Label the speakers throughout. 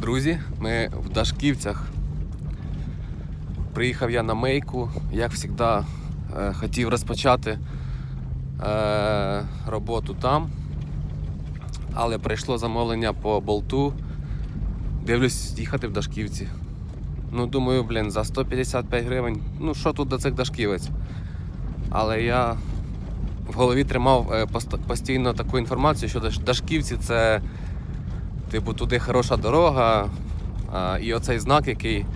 Speaker 1: Друзі, ми в Дашківцях. Приїхав я на мейку, як завжди, е, хотів розпочати е, роботу там, але прийшло замовлення по болту. Дивлюсь їхати в Дашківці. Ну, думаю, блін, за 155 гривень. Ну, що тут до цих дашківець? Але я в голові тримав е, постійно таку інформацію, що Дашківці це, типу, туди хороша дорога. А, і оцей знак, який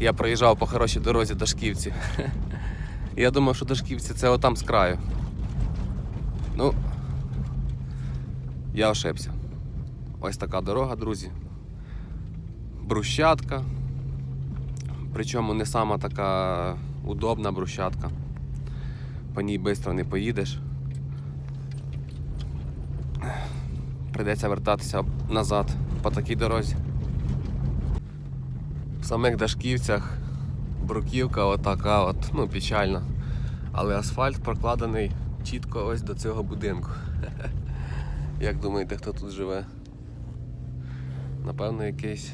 Speaker 1: я проїжджав по хорошій дорозі Дашківці. Я думав, що Дашківці це отам з краю. Ну, я ошибся. Ось така дорога, друзі. Брусчатка. Причому не сама така удобна брусчатка. По ній швидко не поїдеш. Придеться вертатися назад по такій дорозі. В самих Дашківцях бруківка отака от, ну, печальна. Але асфальт прокладений чітко ось до цього будинку. Як думаєте, хто тут живе? Напевно, якийсь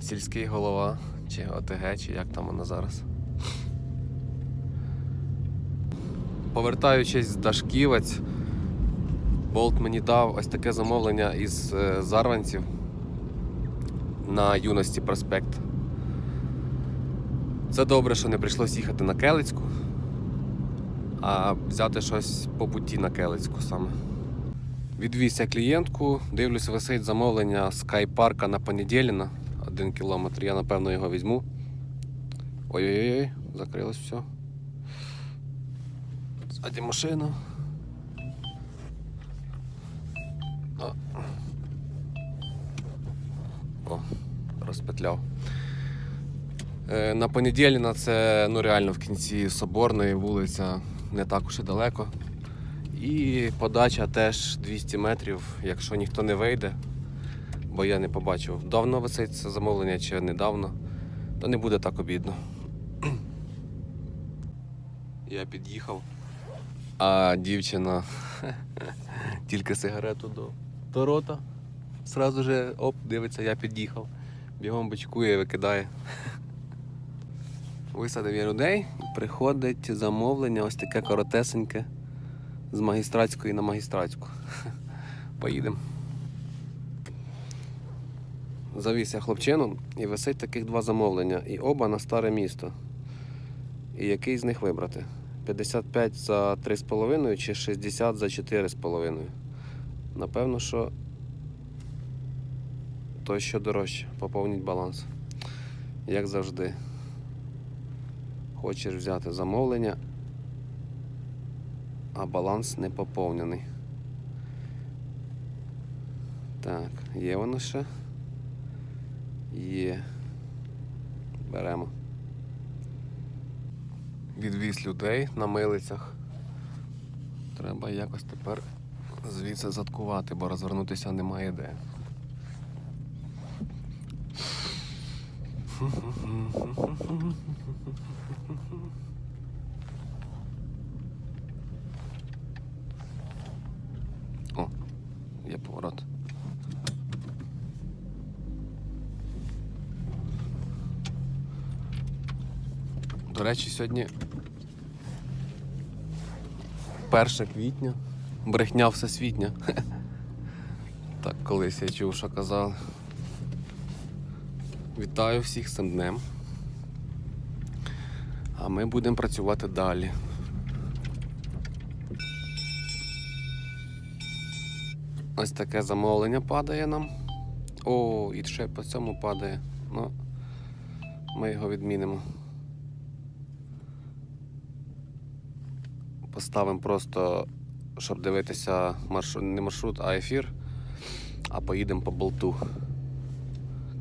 Speaker 1: сільський голова, чи ОТГ, чи як там воно зараз. Повертаючись з Дашківець, Болт мені дав ось таке замовлення із е, Зарванців на юності проспект. Це добре, що не прийшлось їхати на Келицьку, а взяти щось по путі на Келицьку саме. Відвіз клієнтку, дивлюсь, висить замовлення з Кайпарка на Понеділіна, один кілометр. Я напевно його візьму. Ой-ой-ой, закрилось все. Ззаді машина. Розпетляв. Е, На понеділіна це ну, реально в кінці Соборної вулиця не так уж і далеко. І подача теж 200 метрів, якщо ніхто не вийде, бо я не побачив, давно висить це замовлення чи недавно, то не буде так обідно. Я під'їхав, а дівчина тільки сигарету до, до рота. Сразу же оп, дивиться, я під'їхав. Бігом бочкує, викидає. Висадив я людей, приходить замовлення, ось таке коротесеньке з магістратської на магістратську. Поїдемо. Завіз я хлопчину і висить таких два замовлення. І оба на старе місто. І який з них вибрати? 55 за 3,5 чи 60 за 4,5. Напевно, що той, що дорожче, поповніть баланс. Як завжди. Хочеш взяти замовлення, а баланс не поповнений. Так, є воно ще? Є. Беремо. Відвіз людей на милицях. Треба якось тепер звідси заткувати, бо розвернутися немає де. О, є поворот. До речі, сьогодні 1 квітня. Брехня всесвітня. Так, колись я чув, що казали. Вітаю всіх з цим днем. А ми будемо працювати далі. Ось таке замовлення падає нам. О, і ще по цьому падає. Ну, ми його відмінимо. Поставимо просто, щоб дивитися маршрут, не маршрут, а ефір, а поїдемо по болту.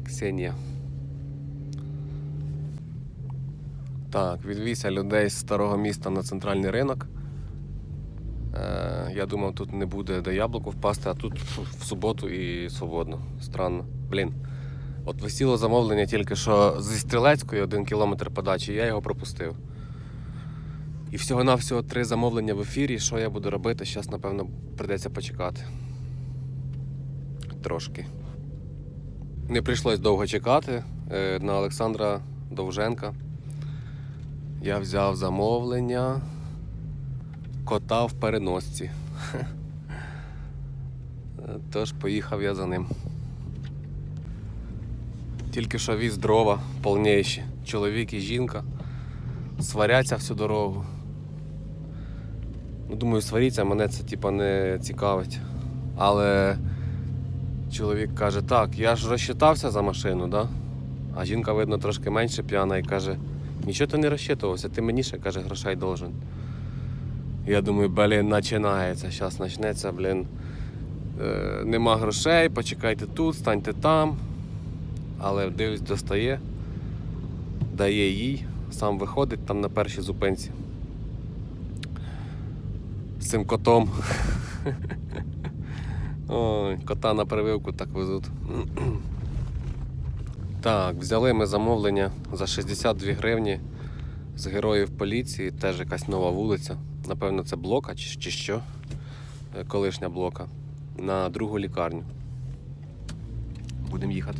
Speaker 1: Ксенія. Так, відвізся людей з старого міста на центральний ринок. Е, я думав, тут не буде до яблуку впасти, а тут в суботу і свободно. Странно. Блін. От висіло замовлення тільки що зі стрілецької один кілометр подачі, я його пропустив. І всього-навсього три замовлення в ефірі. Що я буду робити? Зараз, напевно, прийдеться почекати. Трошки. Не прийшлось довго чекати е, на Олександра Довженка. Я взяв замовлення кота в переносці. Тож поїхав я за ним. Тільки що віз дрова повніші. Чоловік і жінка сваряться всю дорогу. Ну, думаю, сваріться, мене це типа не цікавить. Але чоловік каже, так, я ж розчитався за машину, да? а жінка, видно, трошки менше п'яна і каже, нічого ти не розчитувався, ти мені ще каже, грошей должен. Я думаю, блін, починається, зараз почнеться, блін. Е, нема грошей, почекайте тут, станьте там. Але дивлюсь, достає, дає їй, сам виходить там на першій зупинці. З цим котом. Ой, кота на прививку так везуть. Так, взяли ми замовлення за 62 гривні з героїв поліції, теж якась нова вулиця. Напевно, це блока чи, чи що? Е, Колишня блока. На другу лікарню. Будемо їхати.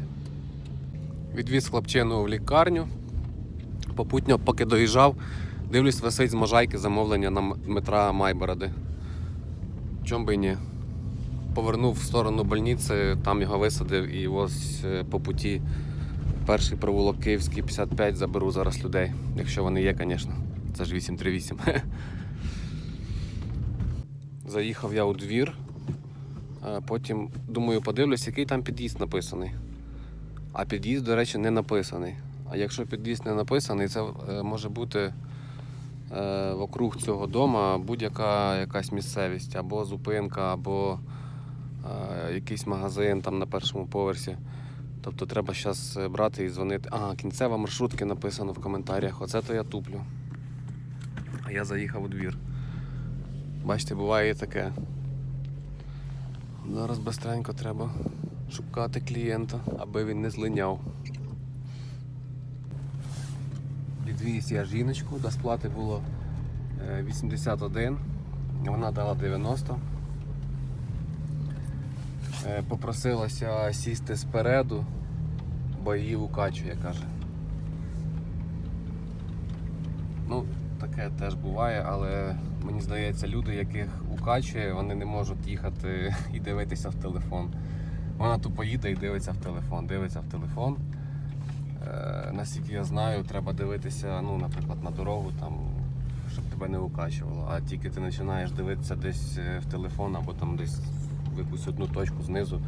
Speaker 1: Відвіз хлопчину в лікарню. Попутньо, поки доїжджав, дивлюсь, висить з можайки замовлення на Дмитра Майбороди. Чом би і ні? Повернув в сторону больниці, там його висадив і ось е, по путі перший провулок Київський 55 заберу зараз людей, якщо вони є, звісно. Це ж 838. Заїхав я у двір, потім думаю, подивлюсь, який там під'їзд написаний. А під'їзд, до речі, не написаний. А якщо під'їзд не написаний, це е, може бути е, вокруг цього дома будь-яка якась місцевість, або зупинка, або е, якийсь магазин там на першому поверсі. Тобто треба зараз брати і дзвонити. А, кінцева маршрутки написано в коментарях. Оце то я туплю. А я заїхав у двір. Бачите, буває і таке. Зараз бистренько треба шукати клієнта, аби він не злиняв. Відвіз я жіночку, до сплати було е, 81, вона дала 90. Е, Попросилася сісти спереду, бо її укачує, каже. Ну, таке теж буває, але мені здається, люди, яких укачує, вони не можуть їхати і дивитися в телефон. Вона тупо їде і дивиться в телефон, дивиться в телефон. Е, наскільки я знаю, треба дивитися, ну, наприклад, на дорогу, там, щоб тебе не укачувало. А тільки ти починаєш дивитися десь е, в телефон або там десь в якусь одну точку знизу,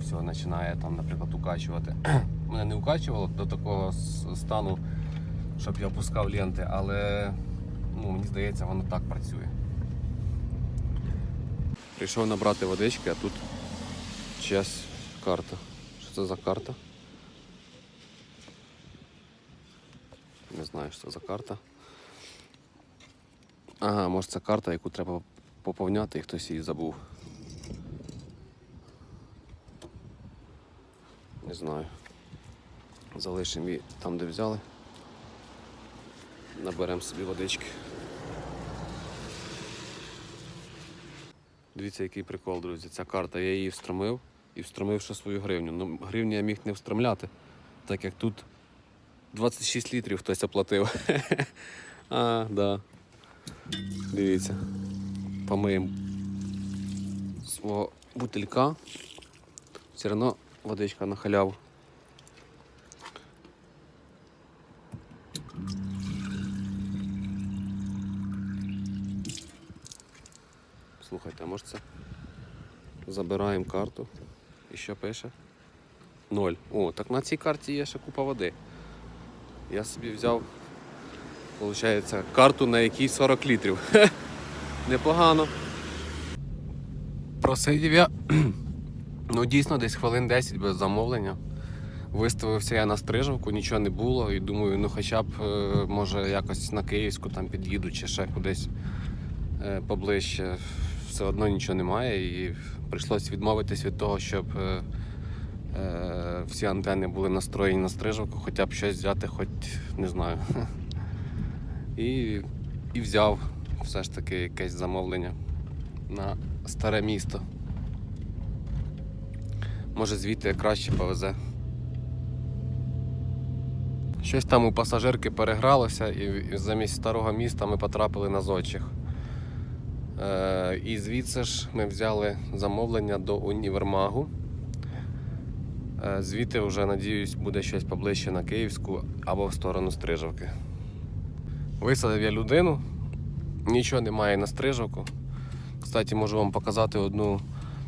Speaker 1: все починає там, наприклад, укачувати. Мене не укачувало до такого стану, щоб я опускав ленти, але ну, мені здається, воно так працює. Прийшов набрати водички, а тут чиясь карта. Що це за карта? Не знаю, що це за карта. Ага, може це карта, яку треба поповняти і хтось її забув. Не знаю. Залишимо її там, де взяли. Наберемо собі водички. Дивіться, який прикол, друзі. Ця карта, я її встромив і встромив ще свою гривню. Ну, гривню я міг не встромляти, так як тут 26 літрів хтось оплатив. а, да. Дивіться. Помиємо свого бутилька. Все одно водичка на халяву. Слухайте, а може це? Забираємо карту. І що пише? Ноль. О, так на цій карті є ще купа води. Я собі взяв, виходить, карту, на якій 40 літрів. Непогано. Просидів я. Ну, дійсно, десь хвилин 10 без замовлення. Виставився я на стрижавку, нічого не було. І думаю, ну хоча б е, може якось на Київську там під'їду чи ще кудись е, поближче. Все одно нічого немає. І прийшлось відмовитись від того, щоб е, всі антени були настроєні на стрижавку, хоча б щось взяти, хоч не знаю. І, і взяв все ж таки якесь замовлення на старе місто. Може звідти краще повезе. Щось там у пасажирки перегралося, і замість старого міста ми потрапили на зодчих. Е, і звідси ж ми взяли замовлення до універмагу. Е, звідти вже, надіюсь, буде щось поближче на Київську або в сторону Стрижавки. Висадив я людину, нічого немає на Стрижавку. Кстати, можу вам показати одну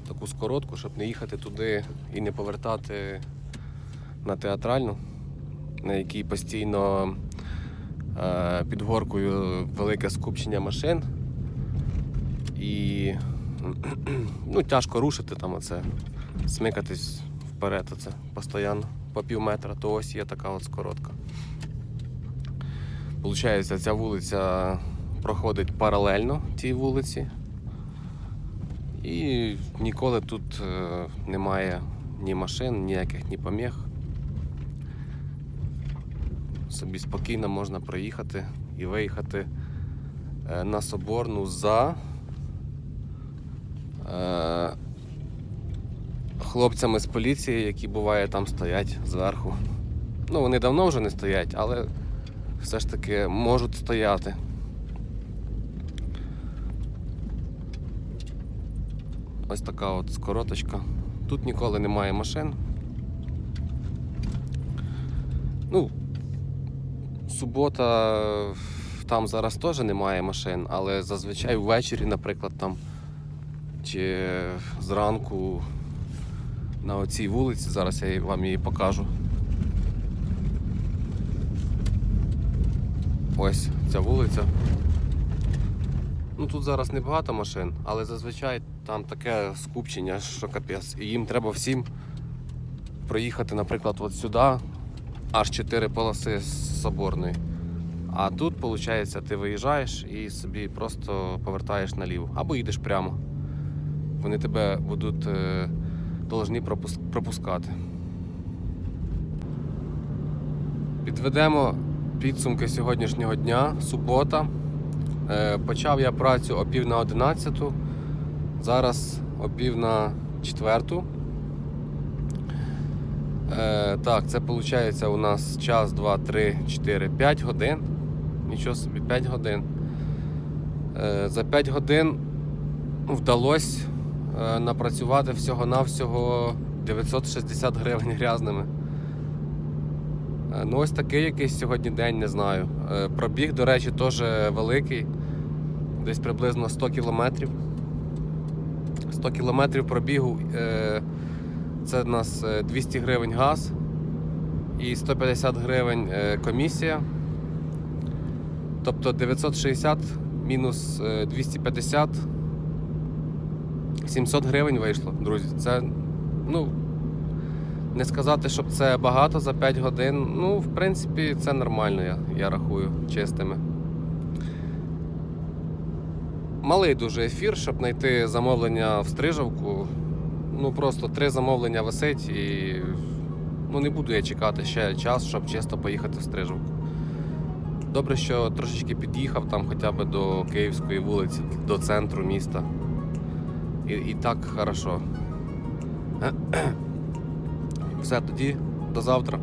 Speaker 1: таку скоротку, щоб не їхати туди і не повертати на театральну, на якій постійно е, під горкою велике скупчення машин. І ну, тяжко рушити там оце, смикатись вперед оце постійно по пів метра, то ось є така от скоротка. Получається, ця вулиця проходить паралельно тій вулиці. І ніколи тут е, немає ні машин, ніяких ні поміг. Собі спокійно можна проїхати і виїхати е, на Соборну за е, хлопцями з поліції, які буває там стоять зверху. Ну, вони давно вже не стоять, але все ж таки можуть стояти. Ось така от скороточка. Тут ніколи немає машин. Ну, субота, там зараз теж немає машин, але зазвичай ввечері, наприклад, там чи зранку на оцій вулиці, зараз я вам її покажу. Ось ця вулиця. Ну тут зараз небагато машин, але зазвичай там таке скупчення, що капець. І їм треба всім проїхати, наприклад, от сюди, аж 4 полоси з соборної. А тут, виходить, ти виїжджаєш і собі просто повертаєш наліво. Або їдеш прямо. Вони тебе будуть е, должні пропускати. Підведемо підсумки сьогоднішнього дня, субота. Е, Почав я працю о пів на одинадцяту, зараз о на четверту. Е, так, це виходить у нас час, два, три, чотири, п'ять годин. Нічого собі, 5 годин. Е, за 5 годин вдалося е, напрацювати всього-навсього 960 гривень грязними. Е, Ну, ось такий якийсь сьогодні день, не знаю. Е, Пробіг, до речі, теж великий, десь приблизно 100 кілометрів. 100 кілометрів пробігу е, це в нас е, 200 гривень газ і 150 гривень е, комісія. Тобто 960 мінус е, 250 700 гривень вийшло, друзі. Це, ну, не сказати, щоб це багато за 5 годин. Ну, в принципі, це нормально, я, я рахую, чистими. Малий дуже ефір, щоб знайти замовлення в стрижавку. Ну, просто три замовлення висить і ну, не буду я чекати ще час, щоб чисто поїхати в стрижавку. Добре, що трошечки під'їхав там хоча б до Київської вулиці, до центру міста. І, і так хорошо. Все, тоді до завтра.